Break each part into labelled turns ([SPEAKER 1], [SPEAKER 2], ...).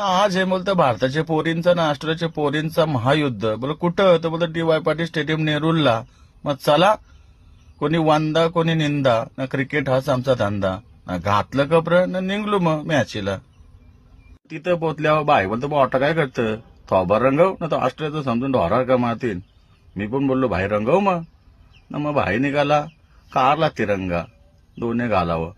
[SPEAKER 1] ना आज हे बोलतं भारताच्या पोरींचं ना ऑस्ट्रेलियाच्या पोरींचं महायुद्ध. बोल कुठं? तर बोलतं डी वाय पाटील स्टेडियम नेरूलला मग चला कोणी वंदा कोणी निंदा. ना क्रिकेट हाच आमचा धंदा. ना घातलं कपर ना निघलो मग मॅचीला. तिथं पोचल्यावर बाय बोलतो बा ऑटो काय करतं? थॉबर रंगव ना तर ऑस्ट्रेलियाचं समजून ढोरार का मारतील मी पण बोललो भाई रंगव मग. ना मग भाई निघाला कारला तिरंगा दोन्ही घालावं.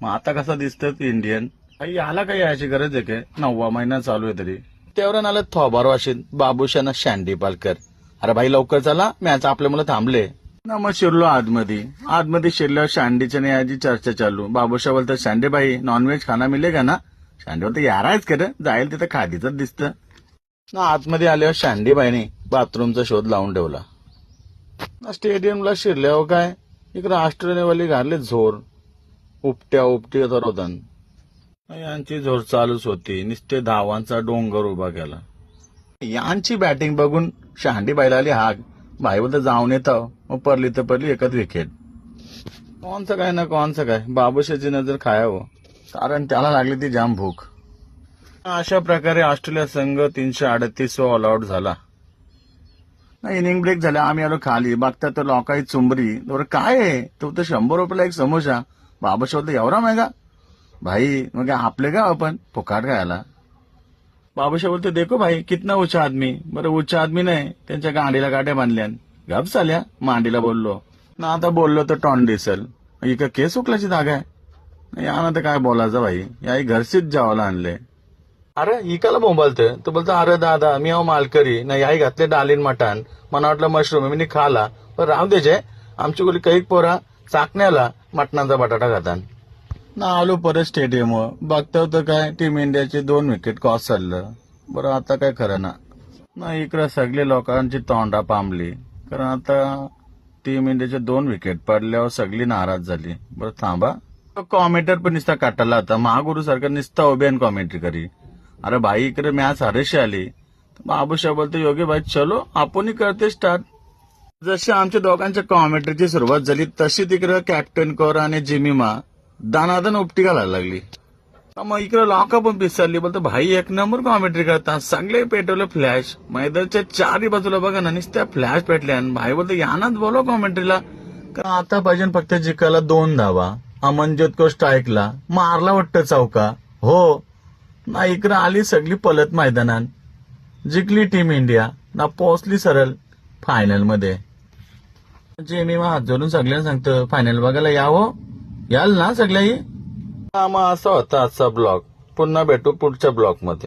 [SPEAKER 1] मग आता कसं दिसतं इंडियन याला काही यायची गरज आहे काय? नववा महिना चालू आहे तरी. तेवढ्या आलं थोबार वाशीत बाबूशाना शांडी पालकर. अरे भाई लवकर चला. मॅच आपल्या मुलं थांबले. ना मग शिरलो आतमध्ये आतमध्ये शिरल्यावर शांडीच्या आणि याची चर्चा चालू. बाबूशा बोलतात शांडे भाई नॉनव्हेज खाना मिलेगा ना? शांडे बोलतो यारायच कर जाईल तिथं खादीच दिसतं. ना आतमध्ये आल्यावर शांडीबाईने बाथरूमचा शोध लावून ठेवला. ना स्टेडियमला शिरल्यावर काय? इकडे ऑस्ट्रेलियावाली घालले झोर. उपट्या उपट्या तर होतात यांची झोर चालूच होती. नुसते धावांचा डोंगर उभा केला. यांची बॅटिंग बघून शहांडी बैलाली हाक भाईबद्दल जाऊन येतं. मग परली तर परली एकच विकेट कोणचं काय ना कोणचं काय. बाबूशाची नजर खायावं कारण त्याला लागली ती जाम भूक. अशा प्रकारे ऑस्ट्रेलिया संघ तीनशे अडतीस ऑल आउट झाला. इनिंग ब्रेक झाला आम्ही आलो खाली. बघता तर लोकाई चुंबरी. बरं काय आहे? तो तर शंभर रुपयाला एक समोसा. बाबा शोधला एवढा मेगा भाई मग आपले का आपण? फुकाट गायला बाबूशा बोलतो देखो भाई कितना उच्च आदमी. बरं उच्च आदमी नाही त्यांच्या गांडीला गाड्या बांधल्या गप झाल्या मांडीला बोललो. ना आता बोललो तर टॉन दिसल इका केस उकलाची जागा आहे. या ना तर काय बोलायचं भाई? याही घरचीच जेवायला आणले. अरे इकाला बोंबालतं? तो बोलतो अरे दादा मी अहो मालकरी. नाही याही घातले डालीन मटण. मला वाटलं मशरूम मी खाला. पण राव द्यायचे आमची गोली कैक पोरा चाकण्याला मटणाचा बटाटा खातात. ना आलो परत स्टेडियम बघता होतं काय टीम इंडियाचे दोन विकेट कॉस चाललं. बरं आता काय खरं ना. ना इकडं सगळे लोकांची तोंडा पांबली कारण आता टीम इंडियाचे दोन विकेट पडल्यावर सगळी नाराज झाली. बरं थांबा. कॉमेंटर पण नुसता काटाला होता. महागुरु सारखं नुसता उभे कॉमेंट्री करी. अरे भाई इकडे मॅच हरेशी आली. बाबूशा बोलतो योगी भाई चलो आपणही करते स्टार्ट जशी आमच्या दोघांच्या कॉमेंट्रीची सुरुवात झाली तशी तिकडे कॅप्टन कौर आणि जिमीमा दानादन उपटी घालायला लागली. मग इकडे लॉका पण पिसारली बोलतो भाई एक नंबर कॉमेंट्री करता. सगळे पेटवले फ्लॅश मैदानच्या चारही बाजूला बघा ना नुसत्या फ्लॅश पेटल्या. आणि भाई बोलतो यानाच बोलव कॉमेंट्रीला का आता पाहिजे फक्त जिकायला दोन धावा. अमनजोत को स्ट्राईकला मारला वाटतं चौका. हो. ना इकडं आली सगळी पलत मैदानात. जिंकली टीम इंडिया. ना पोहोचली सरळ फायनलमध्ये. जे मी हात जोडून सगळ्यांना सांगतो फायनल बघायला यावं हो. याल ना सगळ्याही मग असा होता आजचा ब्लॉग. पुन्हा भेटू पुढच्या ब्लॉगमध्ये